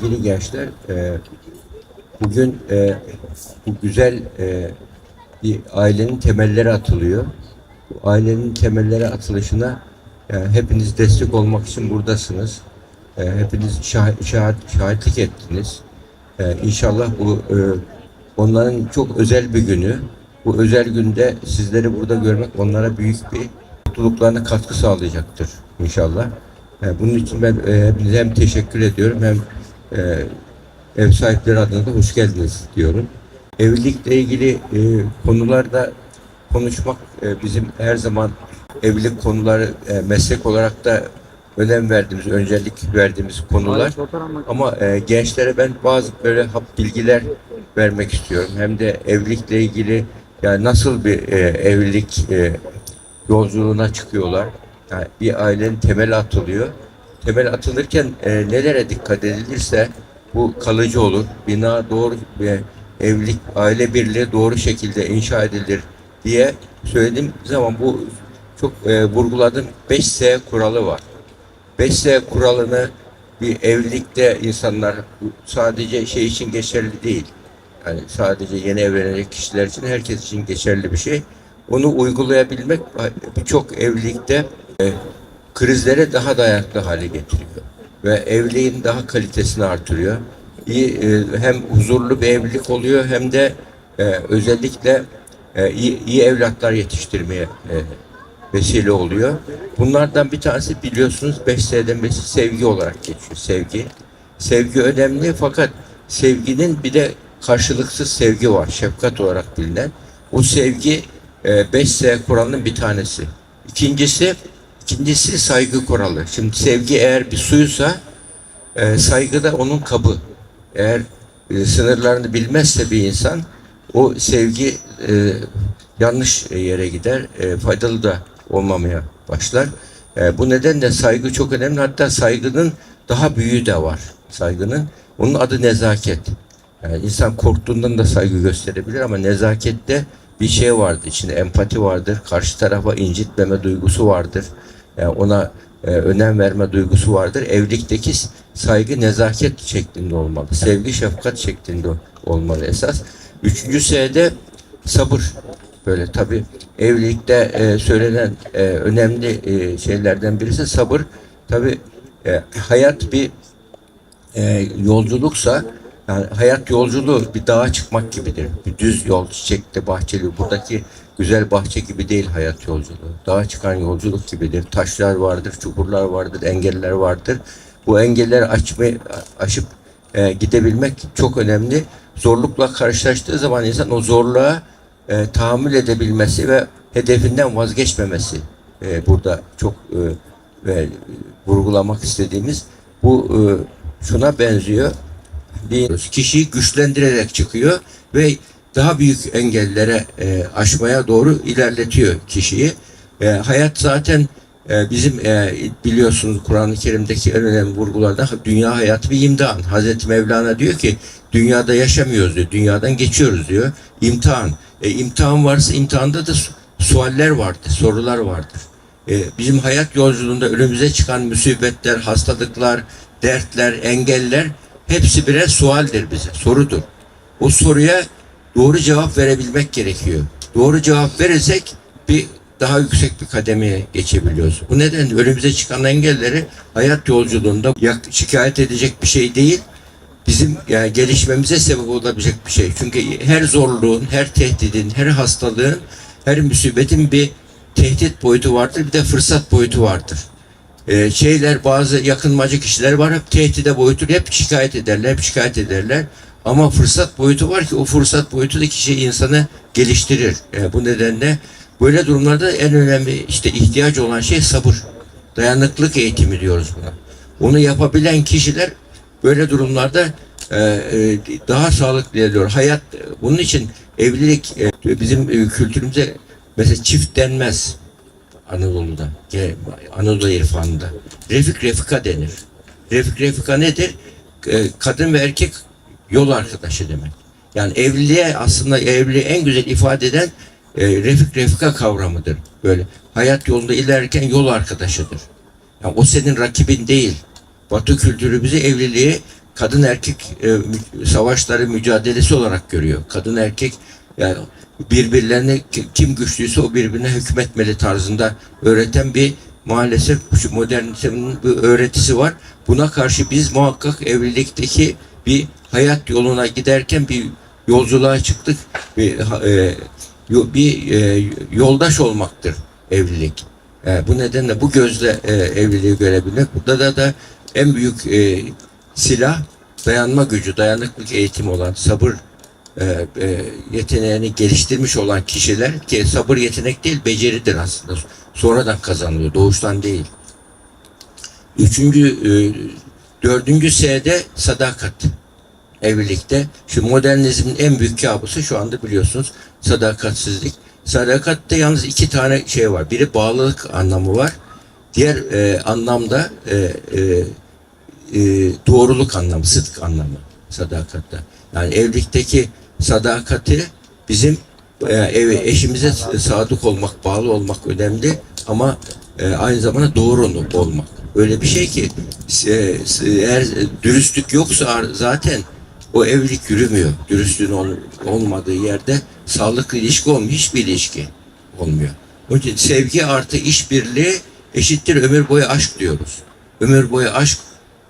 sevgili gençler, e, bugün e, bu güzel e, bir ailenin temelleri atılıyor. Bu ailenin temelleri atılışına e, hepiniz destek olmak için buradasınız. Hepiniz şah- şahit, şahitlik ettiniz. E, inşallah bu onların çok özel bir günü. Bu özel günde sizleri burada görmek onlara büyük bir mutluluklarına katkı sağlayacaktır inşallah. Bunun için ben hepinize hem teşekkür ediyorum hem e, ev sahipleri adına da hoş geldiniz diyorum. Evlilikle ilgili e, konularda konuşmak e, bizim her zaman evlilik konuları e, meslek olarak da önem verdiğimiz, öncelik verdiğimiz konular. Ama e, gençlere ben bazı böyle hap bilgiler vermek istiyorum. Hem de evlilikle ilgili yani nasıl bir e, evlilik e, yolculuğuna çıkıyorlar. Yani bir ailenin temeli atılıyor. Temel atılırken e, nelere dikkat edilirse bu kalıcı olur. Bina doğru bir evlilik, aile birliği doğru şekilde inşa edilir diye söylediğim zaman bu çok e, vurguladığım 5S kuralı var. 5S kuralını bir evlilikte insanlar sadece şey için geçerli değil. Yani sadece yeni evlenecek kişiler için herkes için geçerli bir şey. Onu uygulayabilmek birçok evlilikte e, krizlere daha dayanıklı hale getiriyor ve evliliğin daha kalitesini artırıyor. İyi, e, hem huzurlu bir evlilik oluyor hem de e, özellikle e, iyi, iyi evlatlar yetiştirmeye e, vesile oluyor. Bunlardan bir tanesi biliyorsunuz 5 seneden beri sevgi olarak geçiyor. Sevgi. Sevgi önemli fakat sevginin bir de karşılıksız sevgi var. Şefkat olarak bilinen. Bu sevgi 5S kuralının bir tanesi. İkincisi ikincisi saygı kuralı. Şimdi sevgi eğer bir suysa e, saygı da onun kabı. Eğer e, sınırlarını bilmezse bir insan o sevgi e, yanlış yere gider. E, faydalı da olmamaya başlar. E, bu nedenle saygı çok önemli. Hatta saygının daha büyüğü de var. Saygının. Onun adı nezaket. Yani insan korktuğundan da saygı gösterebilir ama nezakette bir şey vardır. İçinde empati vardır. Karşı tarafa incitmeme duygusu vardır. Yani ona e, önem verme duygusu vardır. Evlilikteki saygı nezaket şeklinde olmalı. Sevgi şefkat şeklinde olmalı esas. Üçüncü S'de sabır. Böyle tabi evlilikte e, söylenen e, önemli e, şeylerden birisi sabır. Tabi e, hayat bir e, yolculuksa yani hayat yolculuğu bir dağa çıkmak gibidir. Bir düz yol, çiçekli, bahçeli. Buradaki güzel bahçe gibi değil hayat yolculuğu. Dağa çıkan yolculuk gibidir. Taşlar vardır, çukurlar vardır, engeller vardır. Bu engelleri açmayı, aşıp e, gidebilmek çok önemli. Zorlukla karşılaştığı zaman insan o zorluğa e, tahammül edebilmesi ve hedefinden vazgeçmemesi e, burada çok e, ve vurgulamak istediğimiz bu e, şuna benziyor bir kişiyi güçlendirerek çıkıyor ve daha büyük engellere e, aşmaya doğru ilerletiyor kişiyi. E, hayat zaten e, bizim e, biliyorsunuz Kur'an-ı Kerim'deki en önemli vurgularda dünya hayatı bir imtihan. Hazreti Mevlana diyor ki dünyada yaşamıyoruz diyor. Dünyadan geçiyoruz diyor. İmtihan. E, imtihan varsa imtihanda da su- sualler vardır, sorular vardır. E, bizim hayat yolculuğunda önümüze çıkan musibetler, hastalıklar, dertler, engeller hepsi birer sualdir bize, sorudur. O soruya doğru cevap verebilmek gerekiyor. Doğru cevap verirsek bir daha yüksek bir kademeye geçebiliyoruz. Bu nedenle önümüze çıkan engelleri hayat yolculuğunda şikayet edecek bir şey değil, bizim yani gelişmemize sebep olabilecek bir şey. Çünkü her zorluğun, her tehdidin, her hastalığın, her musibetin bir tehdit boyutu vardır, bir de fırsat boyutu vardır. Ee, şeyler bazı yakınmacı kişiler var hep tehdide boyutu hep şikayet ederler, hep şikayet ederler. Ama fırsat boyutu var ki o fırsat boyutu da kişi insanı geliştirir. Ee, bu nedenle böyle durumlarda en önemli işte ihtiyaç olan şey sabır. Dayanıklık eğitimi diyoruz buna. Onu yapabilen kişiler böyle durumlarda e, e, daha sağlıklı ilerliyor. Hayat e, bunun için evlilik e, bizim e, kültürümüze mesela çift denmez Anadolu'da. ge- Anadolu irfanında. Refik refika denir. Refik refika nedir? E, kadın ve erkek yol arkadaşı demek. Yani evliliğe aslında evliliği en güzel ifade eden e, refik refika kavramıdır. Böyle hayat yolunda ilerlerken yol arkadaşıdır. Yani o senin rakibin değil. Batı kültürü bizi evliliği kadın erkek e, savaşları mücadelesi olarak görüyor. Kadın erkek yani birbirlerine ki- kim güçlüyse o birbirine hükmetmeli tarzında öğreten bir maalesef şu modernitenin bir öğretisi var. Buna karşı biz muhakkak evlilikteki bir hayat yoluna giderken bir yolculuğa çıktık. Bir, e, bir e, yoldaş olmaktır evlilik. E, bu nedenle bu gözle evliliği görebilmek. Burada da da en büyük silah dayanma gücü, dayanıklık eğitimi olan sabır yeteneğini geliştirmiş olan kişiler ki sabır yetenek değil beceridir aslında. Sonradan kazanılıyor, doğuştan değil. Üçüncü, dördüncü S'de sadakat evlilikte. Şu modernizmin en büyük kabusu şu anda biliyorsunuz sadakatsizlik. Sadakatte yalnız iki tane şey var. Biri bağlılık anlamı var. Diğer e, anlamda e, e, e, doğruluk anlamı, sıdk anlamı sadakatta. Yani evlilikteki sadakati bizim e, ev, eşimize sadık olmak, bağlı olmak önemli ama e, aynı zamanda doğru olmak. Öyle bir şey ki e, eğer dürüstlük yoksa zaten o evlilik yürümüyor. Dürüstlüğün ol- olmadığı yerde sağlıklı ilişki olmuyor. Hiçbir ilişki olmuyor. Onun için sevgi artı işbirliği eşittir ömür boyu aşk diyoruz. Ömür boyu aşk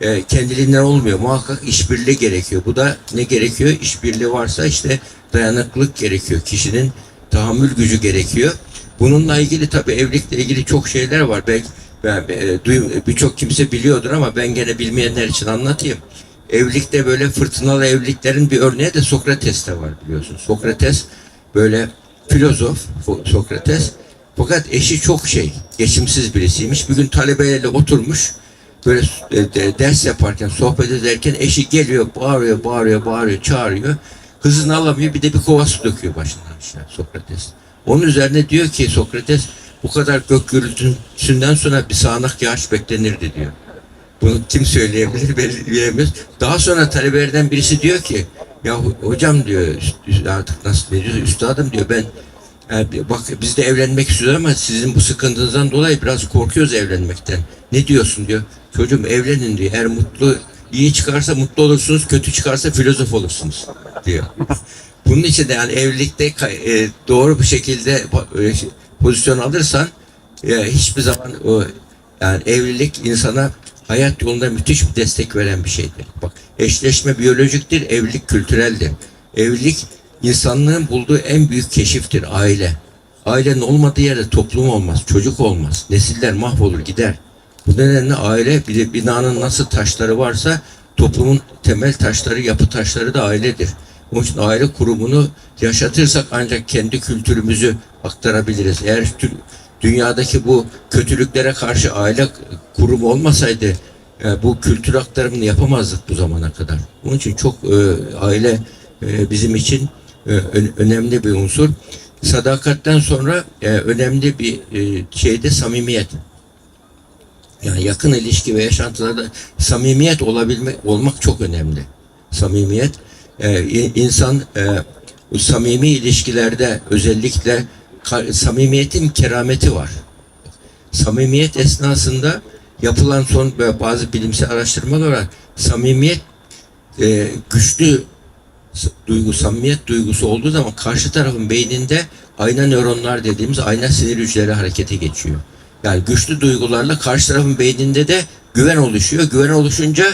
e, kendiliğinden olmuyor. Muhakkak işbirliği gerekiyor. Bu da ne gerekiyor? İşbirliği varsa işte dayanıklılık gerekiyor. Kişinin tahammül gücü gerekiyor. Bununla ilgili tabii evlilikle ilgili çok şeyler var. Belki ben e, birçok kimse biliyordur ama ben gene bilmeyenler için anlatayım. Evlilikte böyle fırtınalı evliliklerin bir örneği de Sokrates'te var biliyorsun. Sokrates böyle filozof Sokrates fakat eşi çok şey geçimsiz birisiymiş. Bir gün talebeyle oturmuş böyle e, de- ders yaparken sohbet ederken eşi geliyor bağırıyor bağırıyor bağırıyor çağırıyor. Hızını alamıyor bir de bir kova su döküyor başından aşağı Sokrates. Onun üzerine diyor ki Sokrates bu kadar gök gürültüsünden sonra bir sağanak yağış beklenirdi diyor. Bunu kim söyleyebilir bilemiyoruz. Daha sonra talebelerden birisi diyor ki ya ho- hocam diyor artık nasıl ne diyor üstadım diyor ben e, bak biz de evlenmek istiyoruz ama sizin bu sıkıntınızdan dolayı biraz korkuyoruz evlenmekten. Ne diyorsun diyor. Çocuğum evlenin diyor. Eğer mutlu iyi çıkarsa mutlu olursunuz, kötü çıkarsa filozof olursunuz diyor. Bunun için de yani evlilikte e, doğru bir şekilde e, pozisyon alırsan e, hiçbir zaman o yani evlilik insana hayat yolunda müthiş bir destek veren bir şeydir. Bak eşleşme biyolojiktir, evlilik kültüreldir. Evlilik insanlığın bulduğu en büyük keşiftir aile. Ailenin olmadığı yerde toplum olmaz, çocuk olmaz. Nesiller mahvolur gider. Bu nedenle aile bir de binanın nasıl taşları varsa toplumun temel taşları, yapı taşları da ailedir. Onun için aile kurumunu yaşatırsak ancak kendi kültürümüzü aktarabiliriz. Eğer dünyadaki bu kötülüklere karşı aile kurumu olmasaydı e, bu kültür aktarımını yapamazdık bu zamana kadar. Onun için çok e, aile e, bizim için e, önemli bir unsur. Sadakatten sonra e, önemli bir e, şey de samimiyet. Yani yakın ilişki ve yaşantılarda samimiyet olabilmek olmak çok önemli. Samimiyet e, insan e, samimi ilişkilerde özellikle samimiyetin kerameti var. Samimiyet esnasında yapılan son ve bazı bilimsel araştırmalar var. Samimiyet e, güçlü duygu, samimiyet duygusu olduğu zaman karşı tarafın beyninde ayna nöronlar dediğimiz ayna sinir hücreleri harekete geçiyor. Yani güçlü duygularla karşı tarafın beyninde de güven oluşuyor. Güven oluşunca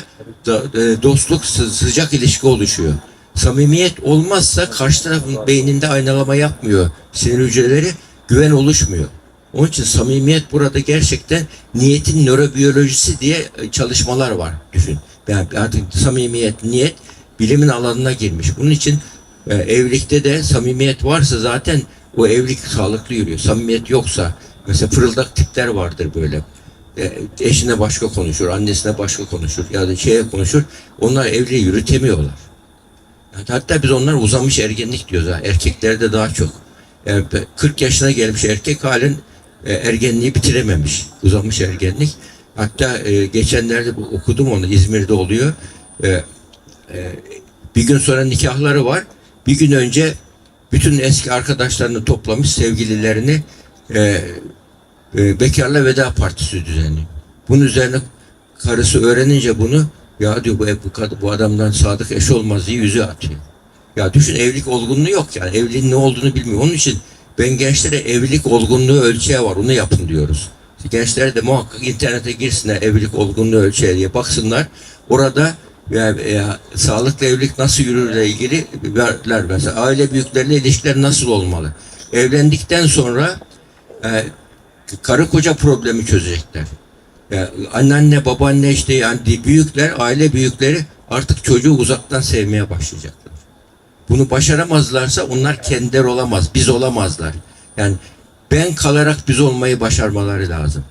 da, e, dostluk, sı- sıcak ilişki oluşuyor. Samimiyet olmazsa karşı tarafın beyninde aynalama yapmıyor sinir hücreleri, güven oluşmuyor. Onun için samimiyet burada gerçekten niyetin nörobiyolojisi diye e, çalışmalar var düşün. Yani artık samimiyet, niyet bilimin alanına girmiş. Bunun için e, evlilikte de samimiyet varsa zaten o evlilik sağlıklı yürüyor. Samimiyet yoksa mesela fırıldak tipler vardır böyle. E, eşine başka konuşur, annesine başka konuşur ya da şeye konuşur. Onlar evliliği yürütemiyorlar. Hatta biz onlar uzamış ergenlik diyoruz. Ha. Erkeklerde daha çok. Yani be- 40 yaşına gelmiş erkek halen e, ergenliği bitirememiş. Uzamış ergenlik. Hatta e, geçenlerde okudum onu İzmir'de oluyor. E, bir gün sonra nikahları var. Bir gün önce bütün eski arkadaşlarını toplamış sevgililerini bekarla veda partisi düzenliyor. Bunun üzerine karısı öğrenince bunu Ya diyor bu, bu, bu adamdan sadık eş olmaz diye yüzü atıyor. Ya düşün evlilik olgunluğu yok yani. Evliliğin ne olduğunu bilmiyor. Onun için ben gençlere evlilik olgunluğu ölçeği var. Onu yapın diyoruz. Gençler de muhakkak internete girsinler evlilik olgunluğu ölçeği diye baksınlar. Orada ya, ya, sağlıklı evlilik nasıl yürürle ilgili verler mesela. Aile büyükleriyle ilişkiler nasıl olmalı? Evlendikten sonra e, karı koca problemi çözecekler. Ya, anneanne, babaanne işte yani büyükler, aile büyükleri artık çocuğu uzaktan sevmeye başlayacaklar. Bunu başaramazlarsa onlar kendileri olamaz, biz olamazlar. Yani ben kalarak biz olmayı başarmaları lazım.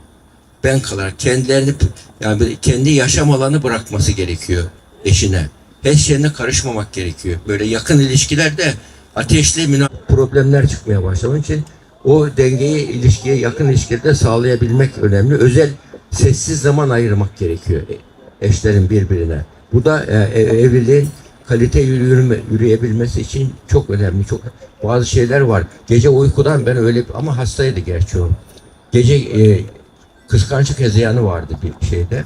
Ben kalarak kendilerini yani kendi yaşam alanı bırakması gerekiyor eşine. Her şeyine karışmamak gerekiyor. Böyle yakın ilişkilerde ateşli problemler çıkmaya başladı. Onun için o dengeyi ilişkiye yakın ilişkide sağlayabilmek önemli. Özel sessiz zaman ayırmak gerekiyor e- eşlerin birbirine. Bu da e, e- evliliğin kalite yürüme, yürüyebilmesi için çok önemli. Çok bazı şeyler var. Gece uykudan ben öyle ama hastaydı gerçi o. Gece e, kıskançlık hezeyanı vardı bir şeyde.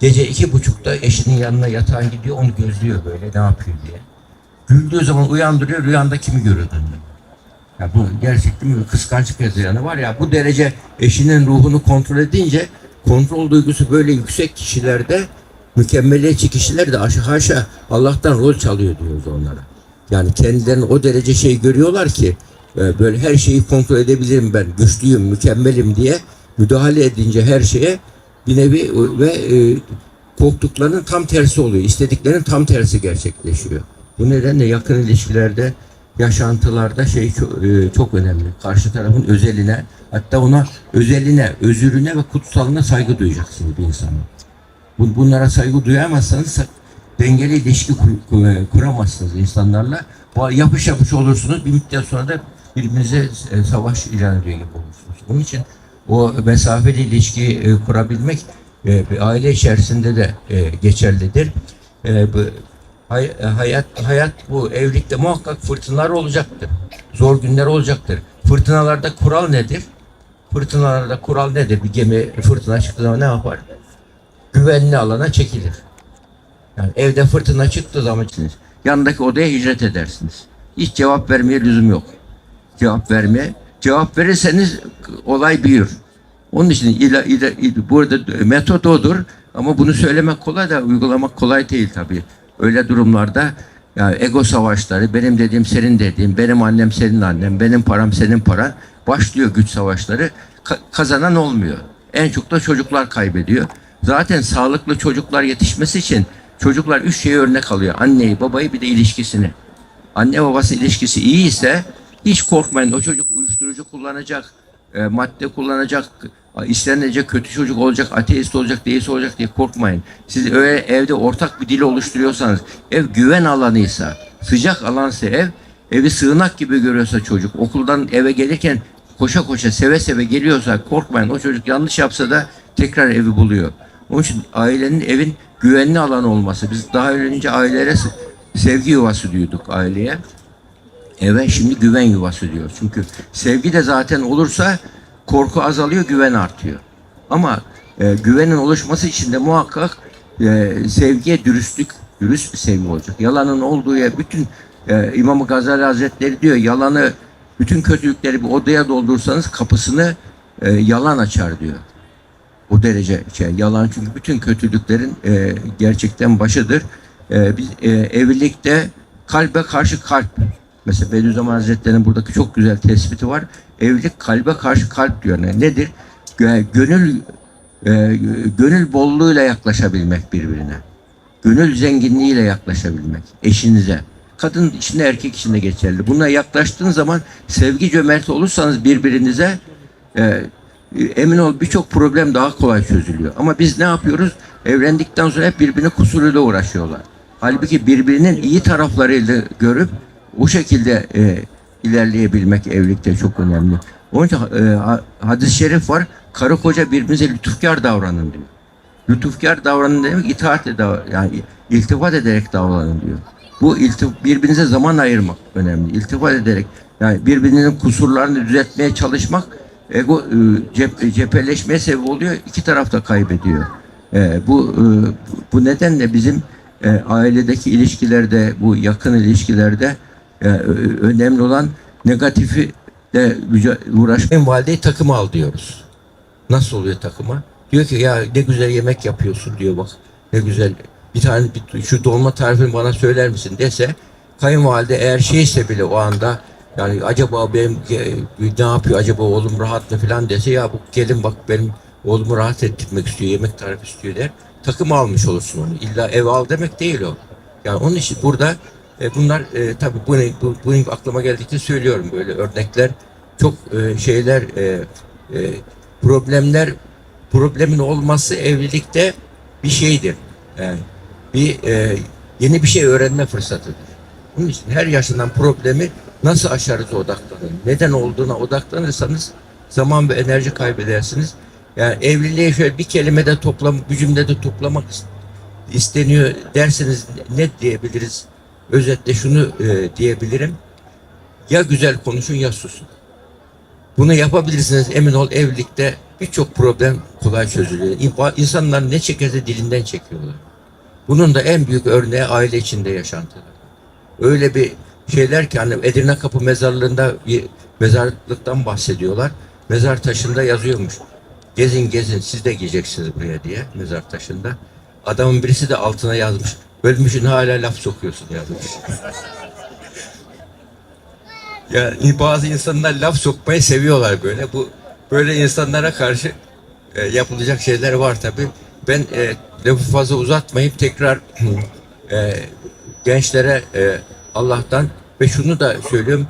Gece iki buçukta eşinin yanına yatağın gidiyor onu gözlüyor böyle ne yapıyor diye. Güldüğü zaman uyandırıyor rüyanda kimi görürdün. Ya bu gerçekten bir kıskançlık hezeyanı var ya bu derece eşinin ruhunu kontrol edince kontrol duygusu böyle yüksek kişilerde mükemmeliyetçi kişiler de aşağı haşa Allah'tan rol çalıyor diyoruz onlara. Yani kendilerini o derece şey görüyorlar ki e, böyle her şeyi kontrol edebilirim ben güçlüyüm mükemmelim diye müdahale edince her şeye bir nevi e, ve e, korktuklarının tam tersi oluyor. İstediklerinin tam tersi gerçekleşiyor. Bu nedenle yakın ilişkilerde yaşantılarda şey çok, e, çok önemli. Karşı tarafın özeline hatta ona özeline, özürüne ve kutsalına saygı duyacaksınız bir insanın. Bu- Bunlara saygı duyamazsanız sa- dengeli ilişki kur- kur- kuramazsınız insanlarla. Yapış yapış olursunuz. Bir müddet sonra da birbirinize e, savaş ilan ediyor gibi olursunuz. Onun için o mesafeli ilişki e, kurabilmek e, aile içerisinde de geçerlidir. Hay- e, hayat hayat bu evlilikte muhakkak fırtınalar olacaktır. Zor günler olacaktır. Fırtınalarda kural nedir? Fırtınalarda kural nedir? Bir gemi fırtına çıktığı zaman ne yapar? güvenli alana çekilir. Yani evde fırtına çıktığı zaman yanındaki odaya hicret edersiniz. Hiç cevap vermeye lüzum yok. Cevap vermeye. Cevap verirseniz olay büyür. Onun için ila, ila, ila- burada metot odur ama bunu söylemek kolay da uygulamak kolay değil tabii. Öyle durumlarda yani ego savaşları, benim dediğim senin dediğin, benim annem senin annem, benim param senin paran başlıyor güç savaşları. Ka- kazanan olmuyor. En çok da çocuklar kaybediyor. Zaten sağlıklı çocuklar yetişmesi için çocuklar üç şeye örnek alıyor. Anneyi, babayı bir de ilişkisini. Anne babası ilişkisi iyi ise hiç korkmayın. O çocuk uyuşturucu kullanacak, e, madde kullanacak, istenecek kötü çocuk olacak, ateist olacak, deist olacak diye korkmayın. Siz öyle evde ortak bir dil oluşturuyorsanız, ev güven alanıysa, sıcak alansa ev, evi sığınak gibi görüyorsa çocuk, okuldan eve gelirken koşa koşa seve seve geliyorsa korkmayın. O çocuk yanlış yapsa da tekrar evi buluyor. Onun için ailenin evin güvenli alan olması. Biz daha önce ailelere se- sevgi yuvası diyorduk aileye. Eve şimdi güven yuvası diyoruz. Çünkü sevgi de zaten olursa korku azalıyor, güven artıyor. Ama e, güvenin oluşması için de muhakkak e, sevgiye dürüstlük, dürüst bir sevgi olacak. Yalanın olduğu yer bütün e, İmam Gazali Hazretleri diyor yalanı bütün kötülükleri bir odaya doldursanız kapısını e, yalan açar diyor. O derece şey, yalan çünkü bütün kötülüklerin e, gerçekten başıdır. E, biz e, evlilikte kalbe karşı kalp. Mesela Bediüzzaman Hazretleri'nin buradaki çok güzel tespiti var. Evlilik kalbe karşı kalp diyor. Yani nedir? Gö- Gönül e, gönül bolluğuyla yaklaşabilmek birbirine. Gönül zenginliğiyle yaklaşabilmek eşinize. Kadın içinde erkek içinde geçerli. Buna yaklaştığın zaman sevgi cömerti olursanız birbirinize e, emin ol birçok problem daha kolay çözülüyor. Ama biz ne yapıyoruz? Evlendikten sonra hep birbirine kusuruyla uğraşıyorlar. Halbuki birbirinin iyi taraflarıyla görüp o şekilde e, ilerleyebilmek evlilikte çok önemli. Onun için e, ha- hadis-i şerif var. Karı koca birbirinize lütufkar davranın diyor. Lütufkar davranın demek itaatle dav yani iltifat ederek davranın diyor. Bu iltif birbirinize zaman ayırmak önemli. İltifat ederek yani birbirinin kusurlarını düzeltmeye çalışmak ego e, cep, cepheleşmeye sebep oluyor. İki taraf da kaybediyor. E, bu e, bu nedenle bizim e, ailedeki ilişkilerde, bu yakın ilişkilerde ö- önemli olan negatifi de uğraş. Valideyi takıma al diyoruz. Nasıl oluyor takıma? Diyor ki ya ne güzel yemek yapıyorsun diyor bak. Ne güzel bir tane bir, şu dolma tarifini bana söyler misin dese kayınvalide eğer şeyse bile o anda yani acaba benim ne yapıyor acaba oğlum rahat mı falan dese ya bu gelin bak benim oğlumu rahat ettirmek istiyor yemek tarifi istiyor der. Takım almış olursun onu. İlla ev al demek değil o. Yani onun için burada e, bunlar e, tabii bunu, bu, bunu aklıma geldikçe söylüyorum böyle örnekler çok e, şeyler e, e, problemler problemin olması evlilikte bir şeydir. Yani bir e, yeni bir şey öğrenme fırsatıdır. Bunun için her yaşından problemi nasıl aşarız odaklanın. Neden olduğuna odaklanırsanız zaman ve enerji kaybedersiniz. Yani evliliği şöyle bir kelimede toplam, bir cümlede toplamak isteniyor derseniz ne diyebiliriz? Özetle şunu e, diyebilirim. Ya güzel konuşun ya susun. Bunu yapabilirsiniz emin ol evlilikte birçok problem kolay çözülüyor. İnsanlar ne çekerse dilinden çekiyorlar. Bunun da en büyük örneği aile içinde yaşantılar. Öyle bir şeyler ki hani Edirne Kapı mezarlığında bir mezarlıktan bahsediyorlar. Mezar taşında yazıyormuş. Gezin gezin siz de geleceksiniz buraya diye mezar taşında. Adamın birisi de altına yazmış. Ölmüşün hala laf sokuyorsun yazmış. Ya bazı insanlar laf sokmayı seviyorlar böyle. Bu böyle insanlara karşı e, yapılacak şeyler var tabi. Ben e, lafı fazla uzatmayıp tekrar e, gençlere e, Allah'tan ve şunu da söylüyorum.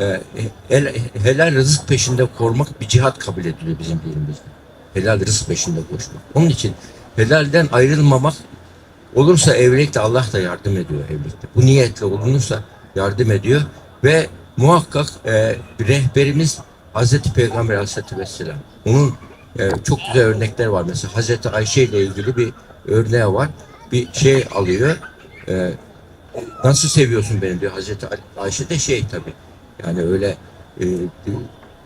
E, hel- helal rızık peşinde korumak bir cihat kabul ediliyor bizim dinimizde. Helal rızık peşinde koşmak. Onun için helalden ayrılmamak olursa evlilikte Allah da yardım ediyor evlilikte. Bu niyetle olunursa yardım ediyor ve muhakkak e, rehberimiz Hazreti Peygamber Aleyhisselatü Vesselam. Onun e, çok güzel örnekler var. Mesela Hazreti Ayşe ile ilgili bir örneği var. Bir şey alıyor. E, nasıl seviyorsun beni diyor Hazreti Ay- Ayşe de şey tabi. Yani öyle e,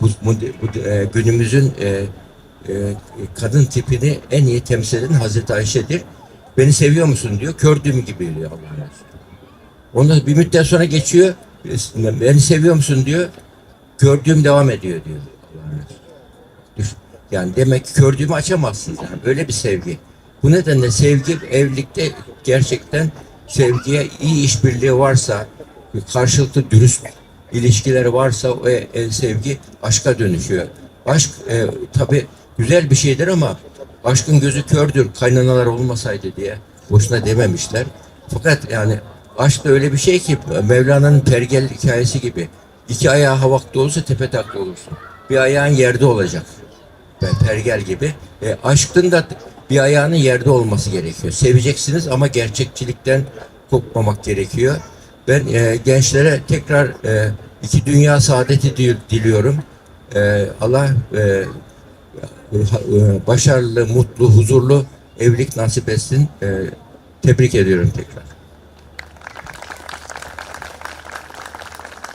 bu, bu, bu, e, günümüzün e, e, kadın tipini en iyi temsil eden Hazreti Ayşe'dir. Beni seviyor musun diyor. Kördüğüm gibi diyor Allah'ın Resulü. Ondan bir müddet sonra geçiyor. Beni seviyor musun diyor. Gördüğüm devam ediyor diyor Yani demek ki gördüğümü açamazsınız yani. Öyle bir sevgi. Bu nedenle sevgi evlilikte gerçekten sevgiye iyi işbirliği varsa, karşılıklı dürüst ilişkileri varsa o e, sevgi aşka dönüşüyor. Aşk e, tabi güzel bir şeydir ama aşkın gözü kördür kaynanalar olmasaydı diye boşuna dememişler. Fakat yani aşk da öyle bir şey ki Mevlana'nın pergel hikayesi gibi. İki ayağı havakta olursa tepe takla olursun. Bir ayağın yerde olacak pergel gibi. E, aşkın da bir ayağının yerde olması gerekiyor. Seveceksiniz ama gerçekçilikten kopmamak gerekiyor. Ben e, gençlere tekrar e, iki dünya saadeti dil- diliyorum. E, Allah e, başarılı, mutlu, huzurlu evlilik nasip etsin. E, tebrik ediyorum tekrar.